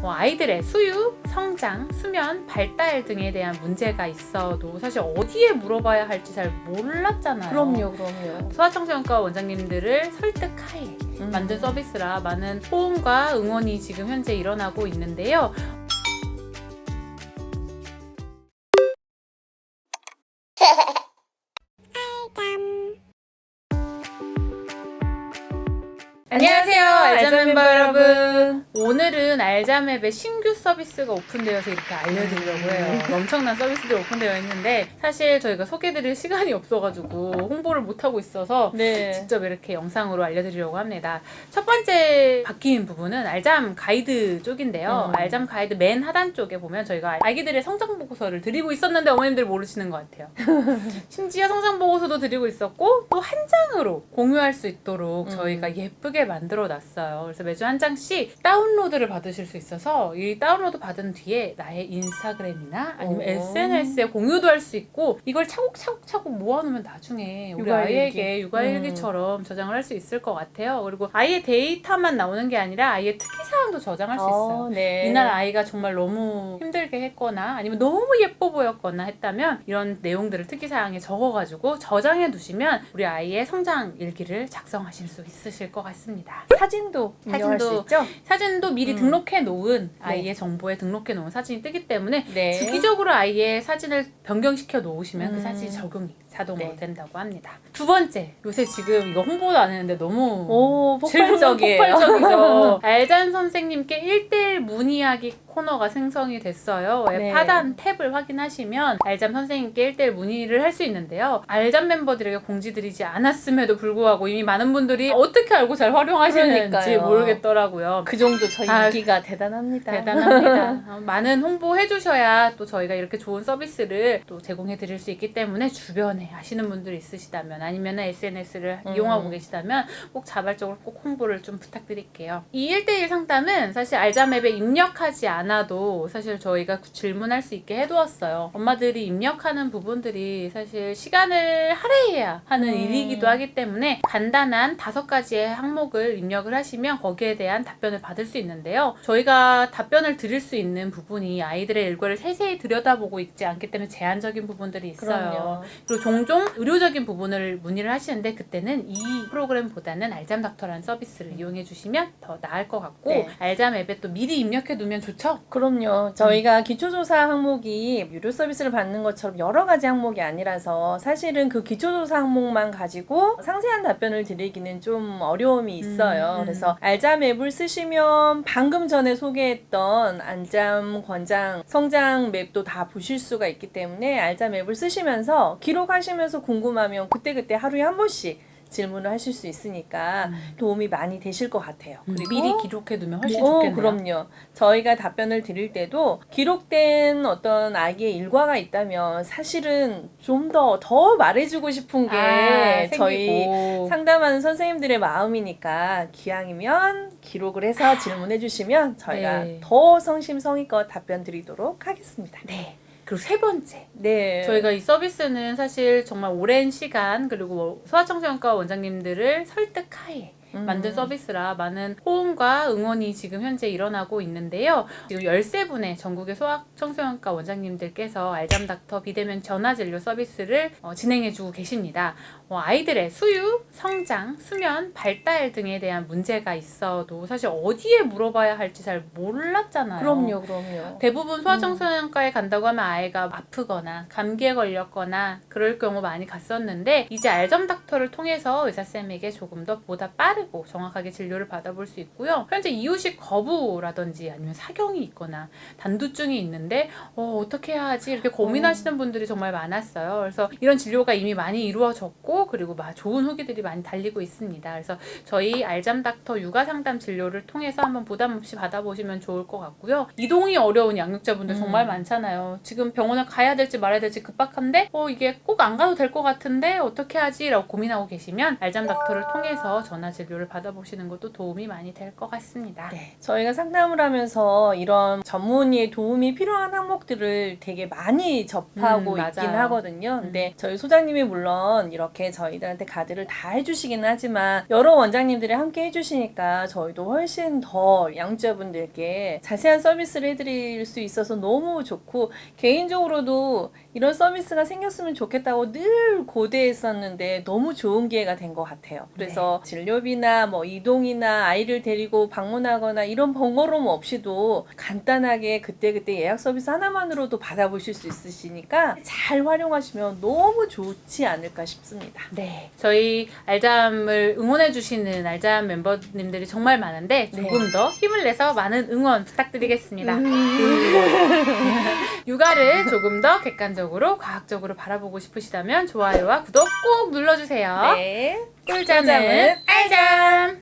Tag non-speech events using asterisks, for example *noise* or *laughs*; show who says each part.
Speaker 1: 뭐 아이들의 수유, 성장, 수면, 발달 등에 대한 문제가 있어도 사실 어디에 물어봐야 할지 잘 몰랐잖아요.
Speaker 2: 그럼요, 그럼요.
Speaker 1: 소아청소년과 원장님들을 설득하에
Speaker 2: 음.
Speaker 1: 만든 서비스라 많은 호응과 응원이 지금 현재 일어나고 있는데요. *laughs* 안녕하세요, 알잠 멤버 여러분. 오늘은 알잠앱의 신규 서비스가 오픈되어서 이렇게 알려드리려고 해요. 엄청난 서비스들이 오픈되어 있는데 사실 저희가 소개드릴 시간이 없어가지고 홍보를 못하고 있어서
Speaker 2: 네.
Speaker 1: 직접 이렇게 영상으로 알려드리려고 합니다. 첫 번째 바뀐 부분은 알잠 가이드 쪽인데요.
Speaker 2: 음.
Speaker 1: 알잠 가이드 맨 하단 쪽에 보면 저희가 아기들의 성장 보고서를 드리고 있었는데 어머님들 모르시는 것 같아요. *laughs* 심지어 성장 보고서도 드리고 있었고 또 한 장으로 공유할 수 있도록
Speaker 2: 음.
Speaker 1: 저희가 예쁘게 만들어 놨어요. 그래서 매주 한 장씩 다운 로드를 받으실 수 있어서 이 다운로드 받은 뒤에 나의 인스타그램이나 아니면
Speaker 2: 오.
Speaker 1: SNS에 공유도 할 수 있고 이걸 차곡차곡차곡 모아놓으면 나중에 우리
Speaker 2: 육아일기.
Speaker 1: 아이에게
Speaker 2: 음.
Speaker 1: 육아일기처럼 저장을 할 수 있을 것 같아요. 그리고 아이의 데이터만 나오는 게 아니라 아이의 특이사항도 저장할 수 있어요.
Speaker 2: 어, 네.
Speaker 1: 이날 아이가 정말 너무 힘들게 했거나 아니면 너무 예뻐 보였거나 했다면 이런 내용들을 특이사항에 적어가지고 저장해 두시면 우리 아이의 성장 일기를 작성하실 수 있으실 것 같습니다.
Speaker 2: 사진도
Speaker 1: 사진도
Speaker 2: 수 있죠?
Speaker 1: 사진도 미리
Speaker 2: 음.
Speaker 1: 등록해 놓은 아이의 정보에 등록해 놓은 사진이 뜨기 때문에
Speaker 2: 네.
Speaker 1: 주기적으로 아이의 사진을 변경시켜 놓으시면 그
Speaker 2: 음.
Speaker 1: 사진이 적용이 자동으로
Speaker 2: 네.
Speaker 1: 된다고 합니다. 두 번째, 요새 지금 이거 홍보도 안 했는데 너무
Speaker 2: 오, 폭발적이에요.
Speaker 1: 폭발적이죠. *laughs* 알잔 선생님께 1대1 문의하기 코너가 생성이 됐어요.
Speaker 2: 네.
Speaker 1: 하단 탭을 확인하시면 알잠 선생님께 1대1 문의를 할 수 있는데요. 알잠 멤버들에게 공지드리지 않았음에도 불구하고 이미 많은 분들이 어떻게 알고 잘 활용하시는지
Speaker 2: 그러니까요.
Speaker 1: 모르겠더라고요.
Speaker 2: 그 정도 저희
Speaker 1: 아,
Speaker 2: 인기가 대단합니다.
Speaker 1: 대단합니다. *laughs* 어, 많은 홍보해 주셔야 또 저희가 이렇게 좋은 서비스를 또 제공해 드릴 수 있기 때문에 주변에 아시는 분들이 있으시다면 아니면 SNS를
Speaker 2: 음.
Speaker 1: 이용하고 계시다면 꼭 자발적으로 꼭 홍보를 좀 부탁드릴게요. 이 1대1 상담은 사실 알자맵에 입력하지 않아도 사실 저희가 질문할 수 있게 해두었어요. 엄마들이 입력하는 부분들이 사실 시간을 할애해야 하는
Speaker 2: 음.
Speaker 1: 일이기도 하기 때문에 간단한 다섯 가지의 항목을 입력을 하시면 거기에 대한 답변을 받을 수 있는데요. 저희가 답변을 드릴 수 있는 부분이 아이들의 일과를 세세히 들여다보고 있지 않기 때문에 제한적인 부분들이 있어요.
Speaker 2: 그럼요.
Speaker 1: 그리고 종종 의료적인 부분을 문의를 하시는데 그때는 이 프로그램보다는 알잠 닥터라는 서비스를 이용해 주시면 더 나을 것 같고
Speaker 2: 네.
Speaker 1: 알잠 앱에 또 미리 입력해 두면 좋죠.
Speaker 2: 그럼요. 저희가 기초조사 항목이 유료 서비스를 받는 것처럼 여러 가지 항목이 아니라서 사실은 그 기초조사 항목만 가지고 상세한 답변을 드리기는 좀 어려움이 있어요.
Speaker 1: 음, 음.
Speaker 2: 그래서 알잠 앱을 쓰시면 방금 전에 소개했던 안잠, 권장, 성장 맵도 다 보실 수가 있기 때문에 알잠 앱을 쓰시면서 기록하 시면서 궁금하면 그때그때 하루에 한 번씩 질문을 하실 수 있으니까 도움이 많이 되실 것 같아요.
Speaker 1: 음. 그리고 미리 기록해 두면 훨씬
Speaker 2: 오,
Speaker 1: 좋겠네요.
Speaker 2: 그럼요. 저희가 답변을 드릴 때도 기록된 어떤 아기의 일과가 있다면 사실은 좀 더 더 말해주고 싶은 게
Speaker 1: 아,
Speaker 2: 저희
Speaker 1: 생기고.
Speaker 2: 상담하는 선생님들의 마음이니까 기왕이면 기록을 해서 질문해 주시면 저희가
Speaker 1: 아. 네.
Speaker 2: 더 성심성의껏 답변 드리도록 하겠습니다.
Speaker 1: 네. 그리고 세 번째
Speaker 2: 네.
Speaker 1: 저희가 이 서비스는 사실 정말 오랜 시간 그리고 소아청소년과 원장님들을 설득하에
Speaker 2: 음.
Speaker 1: 만든 서비스라 많은 호응과 응원이 지금 현재 일어나고 있는데요. 지금 13분의 전국의 소아청소년과 원장님들께서 알잠닥터 비대면 전화진료 서비스를 어, 진행해주고 계십니다. 어, 아이들의 수유, 성장, 수면, 발달 등에 대한 문제가 있어도 사실 어디에 물어봐야 할지 잘 몰랐잖아요.
Speaker 2: 그럼요, 그럼요.
Speaker 1: 대부분 소아청소년과에 간다고 하면 아이가 아프거나 감기에 걸렸거나 그럴 경우 많이 갔었는데 이제 알점 닥터를 통해서 의사쌤에게 조금 더 보다 빠 르고 정확하게 진료를 받아볼 수 있고요. 현재 이유식 거부라든지 아니면 사경이 있거나 단두증이 있는데 어, 어떻게 해야 하지 이렇게 고민하시는 분들이 정말 많았어요. 그래서 이런 진료가 이미 많이 이루어졌고 그리고 막 좋은 후기들이 많이 달리고 있습니다. 그래서 저희 알잠 닥터 육아 상담 진료를 통해서 한번 부담 없이 받아보시면 좋을 것 같고요. 이동이 어려운 양육자분들
Speaker 2: 음.
Speaker 1: 정말 많잖아요. 지금 병원을 가야 될지 말아야 될지 급박한데 어 이게 꼭 안 가도 될 것 같은데 어떻게 하지라고 고민하고 계시면 알잠 닥터를 통해서 전화 진료 진료를 받아보시는 것도 도움이 많이 될 것 같습니다.
Speaker 2: 네, 저희가 상담을 하면서 이런 전문의의 도움이 필요한 항목들을 되게 많이 접하고
Speaker 1: 음,
Speaker 2: 있긴. 하거든요. 근데 저희 소장님이 물론 이렇게 저희들한테 가드를 다 해주시기는 하지만 여러 원장님들이 함께 해주시니까 저희도 훨씬 더 양육자분들께 자세한 서비스를 해드릴 수 있어서 너무 좋고 개인적으로도 이런 서비스가 생겼으면 좋겠다고 늘 고대했었는데 너무 좋은 기회가 된 것 같아요. 그래서 진료비나 뭐 이동이나 아이를 데리고 방문하거나 이런 번거로움 없이도 간단하게 그때그때 예약 서비스 하나만으로도 받아보실 수 있으시니까 잘 활용하시면 너무 좋지 않을까 싶습니다.
Speaker 1: 네. 저희 알잠을 응원해주시는 알잠 멤버님들이 정말 많은데 조금 더 힘을 내서 많은 응원 부탁드리겠습니다. *laughs* 육아를 조금 더 객관적으로 과학적으로 바라보고 싶으시다면 좋아요와 구독 꼭 눌러주세요.
Speaker 2: 네. 꿀잠은
Speaker 1: 알잠!